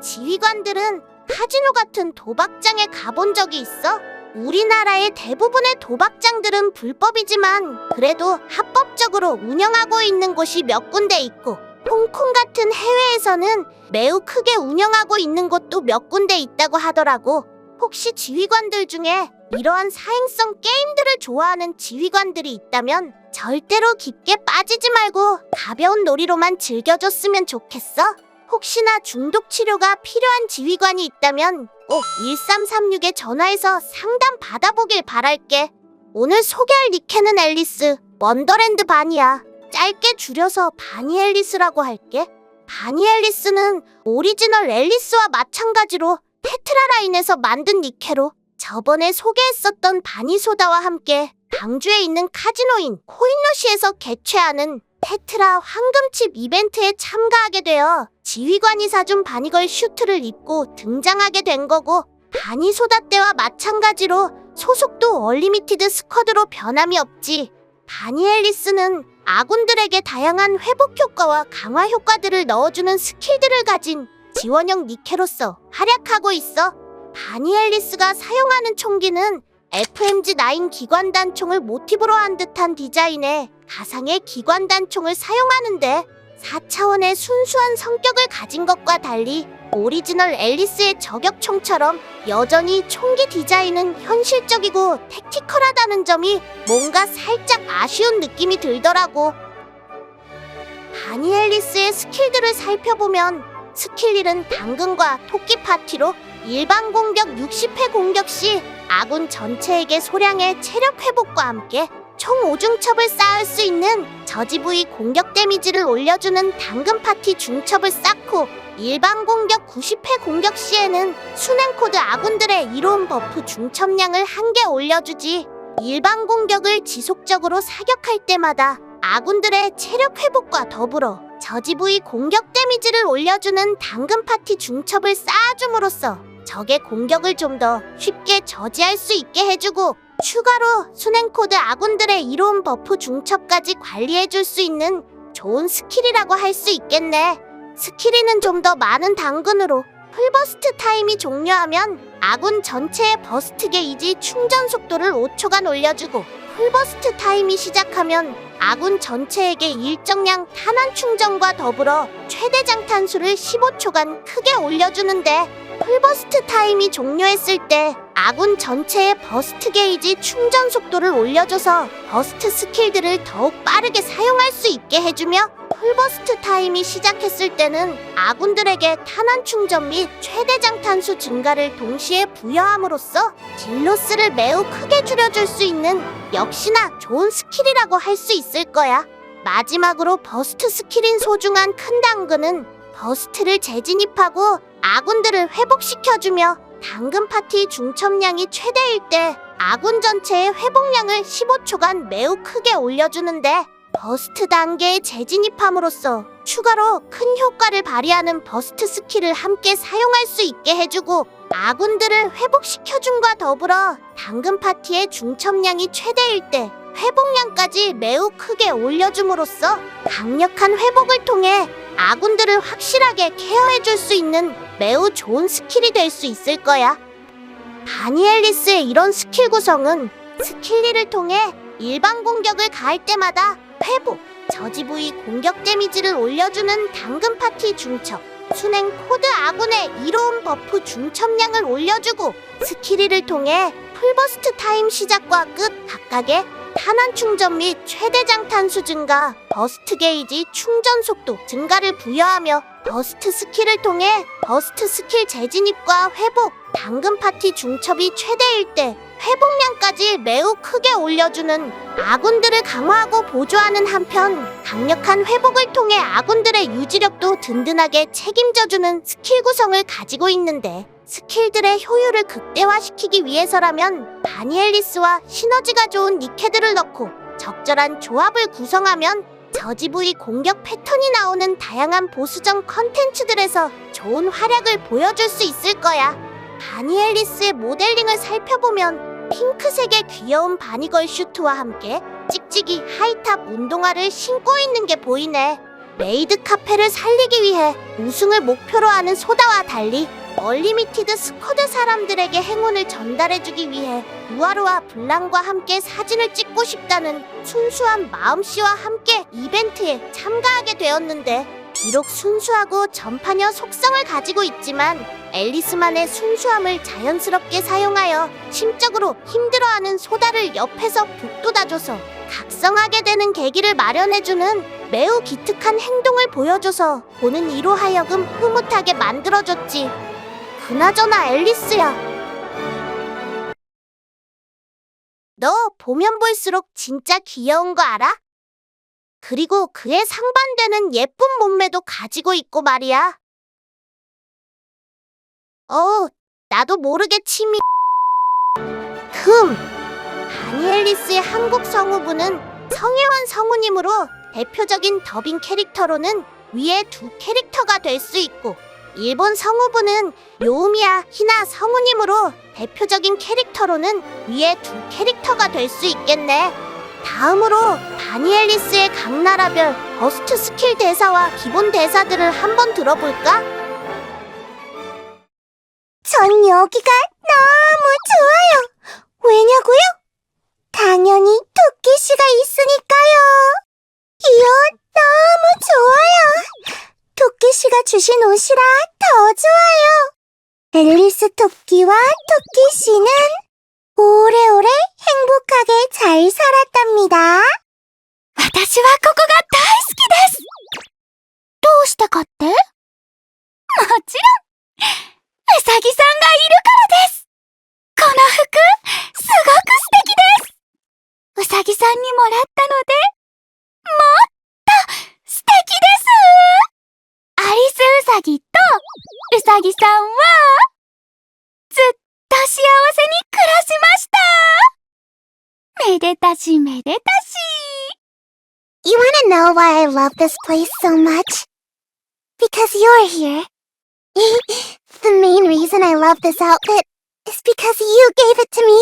지휘관들은 카지노 같은 도박장에 가본 적이 있어? 우리나라의 대부분의 도박장들은 불법이지만 그래도 합법적으로 운영하고 있는 곳이 몇 군데 있고 홍콩 같은 해외에서는 매우 크게 운영하고 있는 곳도 몇 군데 있다고 하더라고. 혹시 지휘관들 중에 이러한 사행성 게임들을 좋아하는 지휘관들이 있다면 절대로 깊게 빠지지 말고 가벼운 놀이로만 즐겨줬으면 좋겠어. 혹시나 중독 치료가 필요한 지휘관이 있다면 꼭 1336에 전화해서 상담 받아보길 바랄게. 오늘 소개할 니케는 앨리스, 원더랜드 바니야. 짧게 줄여서 바니 앨리스라고 할게. 바니 앨리스는 오리지널 앨리스와 마찬가지로 테트라 라인에서 만든 니케로 저번에 소개했었던 바니소다와 함께 방주에 있는 카지노인 코인러시에서 개최하는 테트라 황금칩 이벤트에 참가하게 되어 지휘관이 사준 바니걸 슈트를 입고 등장하게 된 거고 바니소다 때와 마찬가지로 소속도 얼리미티드 스쿼드로 변함이 없지. 바니 앨리스는 아군들에게 다양한 회복 효과와 강화 효과들을 넣어주는 스킬들을 가진 지원형 니케로서 활약하고 있어. 바니 앨리스가 사용하는 총기는 FMG9 기관단 총을 모티브로 한 듯한 디자인의 가상의 기관단총을 사용하는데 4차원의 순수한 성격을 가진 것과 달리 오리지널 앨리스의 저격총처럼 여전히 총기 디자인은 현실적이고 택티컬하다는 점이 뭔가 살짝 아쉬운 느낌이 들더라고. 바니 앨리스의 스킬들을 살펴보면 스킬 1은 당근과 토끼 파티로 일반 공격 60회 공격 시 아군 전체에게 소량의 체력 회복과 함께 총 5중첩을 쌓을 수 있는 저지 부위 공격 데미지를 올려주는 당근 파티 중첩을 쌓고 일반 공격 90회 공격 시에는 순행 코드 아군들의 이로운 버프 중첩량을 한 개 올려주지 일반 공격을 지속적으로 사격할 때마다 아군들의 체력 회복과 더불어 저지 부위 공격 데미지를 올려주는 당근 파티 중첩을 쌓아줌으로써 적의 공격을 좀 더 쉽게 저지할 수 있게 해주고 추가로 순행 코드 아군들의 이로운 버프 중첩까지 관리해줄 수 있는 좋은 스킬이라고 할 수 있겠네. 스킬이는 좀 더 많은 당근으로 풀버스트 타임이 종료하면 아군 전체의 버스트 게이지 충전 속도를 5초간 올려주고 풀버스트 타임이 시작하면 아군 전체에게 일정량 탄환 충전과 더불어 최대 장탄수를 15초간 크게 올려주는데 풀버스트 타임이 종료했을 때 아군 전체의 버스트 게이지 충전 속도를 올려줘서 버스트 스킬들을 더욱 빠르게 사용할 수 있게 해주며 풀버스트 타임이 시작했을 때는 아군들에게 탄환 충전 및 최대 장탄수 증가를 동시에 부여함으로써 딜로스를 매우 크게 줄여줄 수 있는 역시나 좋은 스킬이라고 할 수 있을 거야. 마지막으로 버스트 스킬인 소중한 큰 당근은 버스트를 재진입하고 아군들을 회복시켜주며 당근 파티 중첩량이 최대일 때 아군 전체의 회복량을 15초간 매우 크게 올려주는데 버스트 단계에 재진입함으로써 추가로 큰 효과를 발휘하는 버스트 스킬을 함께 사용할 수 있게 해주고 아군들을 회복시켜줌과 더불어 당근 파티의 중첩량이 최대일 때 회복량까지 매우 크게 올려줌으로써 강력한 회복을 통해 아군들을 확실하게 케어해줄 수 있는 매우 좋은 스킬이 될 수 있을 거야. 바니앨리스의 이런 스킬 구성은 스킬 1을 통해 일반 공격을 가할 때마다 회복, 저지 부위 공격 데미지를 올려주는 당근 파티 중첩, 순행 코드 아군의 이로운 버프 중첩량을 올려주고 스킬 1을 통해 풀버스트 타임 시작과 끝 각각의 탄환 충전 및 최대 장 탄수 증가, 버스트 게이지 충전 속도 증가를 부여하며 버스트 스킬을 통해 버스트 스킬 재진입과 회복, 당근 파티 중첩이 최대일 때 회복량까지 매우 크게 올려주는 아군들을 강화하고 보조하는 한편 강력한 회복을 통해 아군들의 유지력도 든든하게 책임져주는 스킬 구성을 가지고 있는데 스킬들의 효율을 극대화시키기 위해서라면 바니앨리스와 시너지가 좋은 니케들을 넣고 적절한 조합을 구성하면 저지 부위 공격 패턴이 나오는 다양한 보수적 컨텐츠들에서 좋은 활약을 보여줄 수 있을 거야. 바니앨리스의 모델링을 살펴보면 핑크색의 귀여운 바니걸 슈트와 함께 찍찍이 하이탑 운동화를 신고 있는 게 보이네. 메이드 카페를 살리기 위해 우승을 목표로 하는 소다와 달리 얼리미티드 스쿼드 사람들에게 행운을 전달해주기 위해 우아루와 블랑과 함께 사진을 찍고 싶다는 순수한 마음씨와 함께 이벤트에 참가하게 되었는데 비록 순수하고 전파녀 속성을 가지고 있지만 앨리스만의 순수함을 자연스럽게 사용하여 심적으로 힘들어하는 소다를 옆에서 북돋아줘서 각성하게 되는 계기를 마련해주는 매우 기특한 행동을 보여줘서 보는 이로 하여금 흐뭇하게 만들어줬지. 그나저나 앨리스야. 너 보면 볼수록 진짜 귀여운 거 알아? 그리고 그에 상반되는 예쁜 몸매도 가지고 있고 말이야. 어, 나도 모르게 침이. 흠. 바니 앨리스의 한국 성우분은 성혜원 성우님으로 대표적인 더빙 캐릭터로는 위에 두 캐릭터가 될 수 있고 일본 성우분은 요우미야 히나 성우님으로 대표적인 캐릭터로는 위에 두 캐릭터가 될 수 있겠네. 다음으로 바니 앨리스의 각 나라별 버스트 스킬 대사와 기본 대사들을 한번 들어볼까? 전 여기가 너무 좋아요. 왜냐고요? 당연히 토끼 씨가 있으니까요. 이요, 너무 좋아요. 토끼 씨가 주신 옷이라 더 좋아요. 앨리스 토끼와 토끼 씨는 오래오래 행복하게 잘 살았답니다. 私はここが大好きです。どうしてかってもちろん、うさぎさんがいるからです。この服、すごく素敵です。うさぎさんにもらったの さぎさんは、ずっと幸せに暮らしましためでたしめでたし You wanna know why I love this place so much? Because you're here. the main reason I love this outfit is because you gave it to me.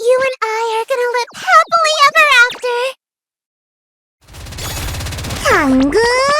You and I are gonna live happily ever after. タングー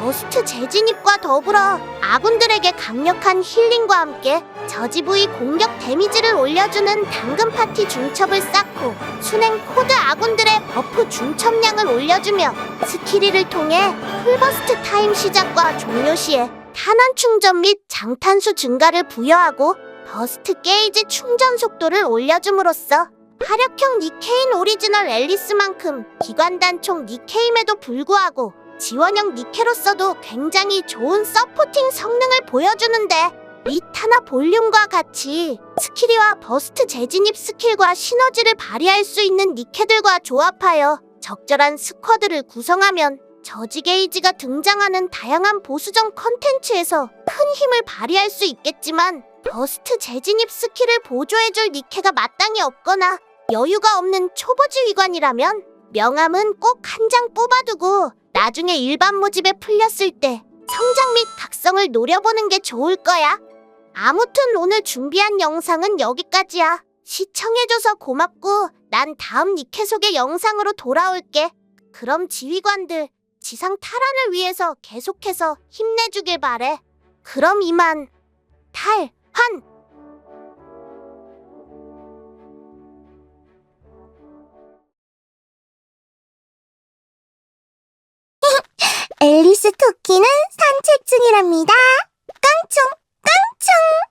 버스트 재진입과 더불어 아군들에게 강력한 힐링과 함께 저지 부위 공격 데미지를 올려주는 당근 파티 중첩을 쌓고 순행 코드 아군들의 버프 중첩량을 올려주며 스킬이를 통해 풀버스트 타임 시작과 종료 시에 탄환 충전 및 장탄수 증가를 부여하고 버스트 게이지 충전 속도를 올려줌으로써 화력형 니케인 오리지널 앨리스만큼 기관단총 니케임에도 불구하고 지원형 니케로서도 굉장히 좋은 서포팅 성능을 보여주는데 리타나 볼륨과 같이 스킬이와 버스트 재진입 스킬과 시너지를 발휘할 수 있는 니케들과 조합하여 적절한 스쿼드를 구성하면 저지 게이지가 등장하는 다양한 보수적 컨텐츠에서 큰 힘을 발휘할 수 있겠지만 버스트 재진입 스킬을 보조해줄 니케가 마땅히 없거나 여유가 없는 초보 지휘관이라면 명함은 꼭 한 장 뽑아두고 나중에 일반 모집에 풀렸을 때 성장 및 각성을 노려보는 게 좋을 거야. 아무튼 오늘 준비한 영상은 여기까지야. 시청해줘서 고맙고 난 다음 니케 소개 영상으로 돌아올게. 그럼 지휘관들 지상 탈환을 위해서 계속해서 힘내주길 바래. 그럼 이만 탈환 앨리스 토끼는 산책 중이랍니다. 깡총, 깡총.